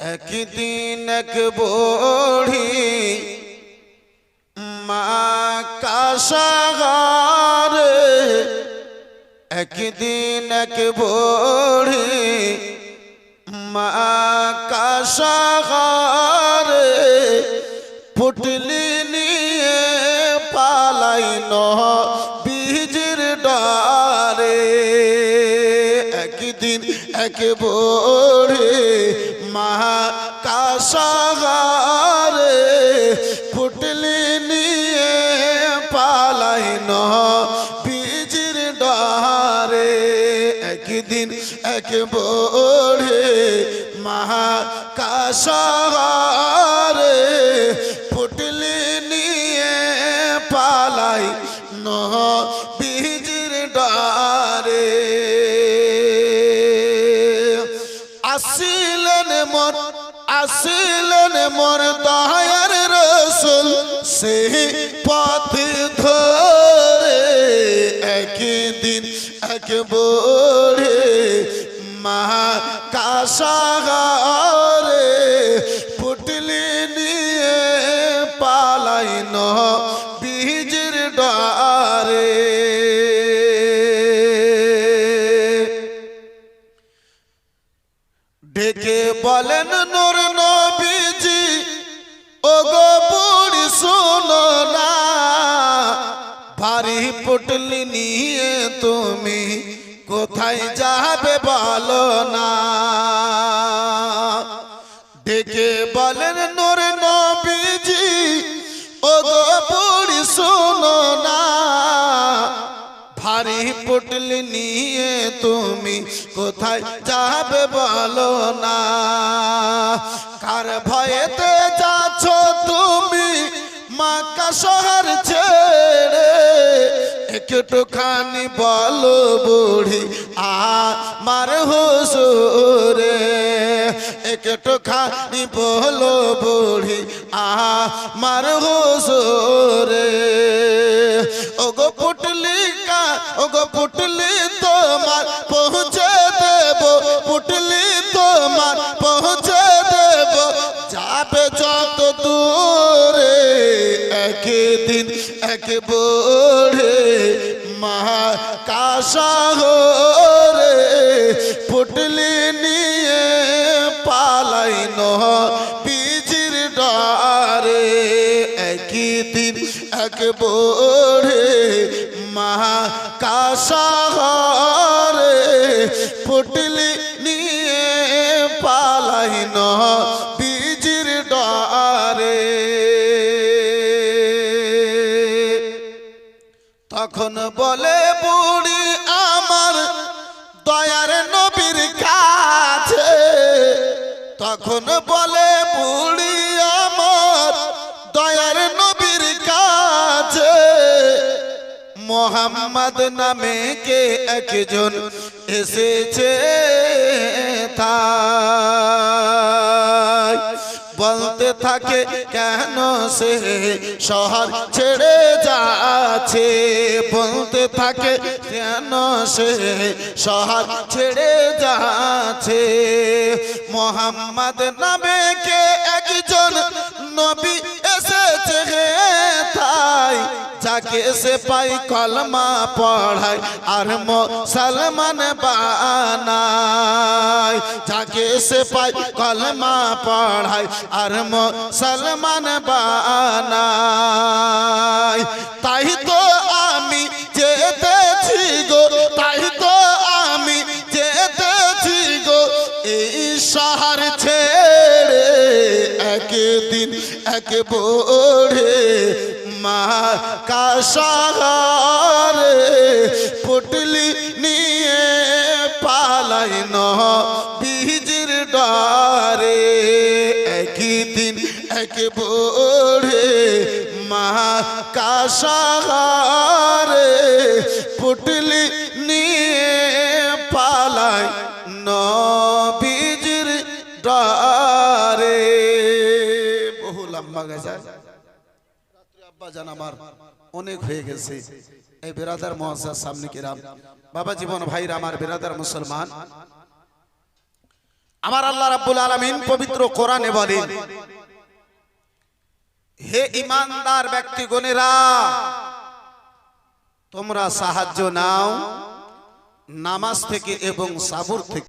একদিন এক বড়ি মা কাশাগারে। একদিন এক বড়ি মা কাশাগারে। পুটলি এক বোরে মা ফুটলি নিয়ে পালাই ন বীজের ডারে একদিন এক বোরে মা কাশাগারে আসিলেন মর আসিলেন মর দয়ার রসুল সে পথ ধরে একদিন এক বড়ে মা কাশাগারে পুটলি নিয়ে পালাই ন ডেকে বলেন, নোর নবীজি ও গো বুড়ি শোনো না। ভারী পুটলি নিয়ে তুমি কোথায় যাবে বলো না। ডেকে বলেন, নূর পুটলি নিয়ে তুমি কোথায় যাবে বলো না। কার ভয়েতে যাচ্ছ তুমি মাকা শহর ছেড়ে? একটুখানি বলো বুড়ি, আমার হুসুরে একটুখানি বলো বুড়ি, আমার হুসুরে ওগো পুটলি কা, ওগো পুটলি তোমার পৌঁছে দেব। পুটলি তোমার পৌঁছে দেব। যাবে যত দূরে, একদিন এক বড়ে মহা কাশাহরে পুটলি নিয়ে পালাই ন এক বড়ে মহা কাশাহরে পুটলি নিয়ে পালাই ন বীজির ডারে তখন বলে, বুড়ি আমার দয়ার নবীর কাছে। তখন বলে, বুড়ি আমার মোহাম্মদ নামে কে একজন এসেছে? তাই বলতে থাকে, কেন সে শহর ছেড়ে যাচ্ছে? বলতে থাকে, কেন সে শহর ছেড়ে যাচ্ছে? মোহাম্মদ নামে কে যাকে সে পাই কলমা পড়ায় আর মুসলমান বানায় যাকে সে পাই কলমা পড়ায় আর মুসলমান বানায় তাই তো আমি যেতেছি গো তাই তো আমি যেতেছি গো এই শহর ছেড়ে একদিন এক বড়ে মা কাশাগারে পুটলি নিয়ে পালাই ন বীজির ডারে। একই দিন এক বড়ে মা কাশাগারে পুটলি নিয়ে পালাই ন বীজির ডারে। বহু লম্বা গেছে রাত্রে আব্বা জান আমার অনেক হয়ে গেছে। এই বেরাদার মহাজার সামনে বাবা জীবন ভাইরা আমার বেরাদার মুসলমান। আমার আল্লাহ রাব্বুল আলামিন পবিত্র কোরআনে বলেন, হে ইমানদার ব্যক্তিগণেরা, তোমরা সাহায্য নাও নামাজ থেকে এবং সাবুর থেকে।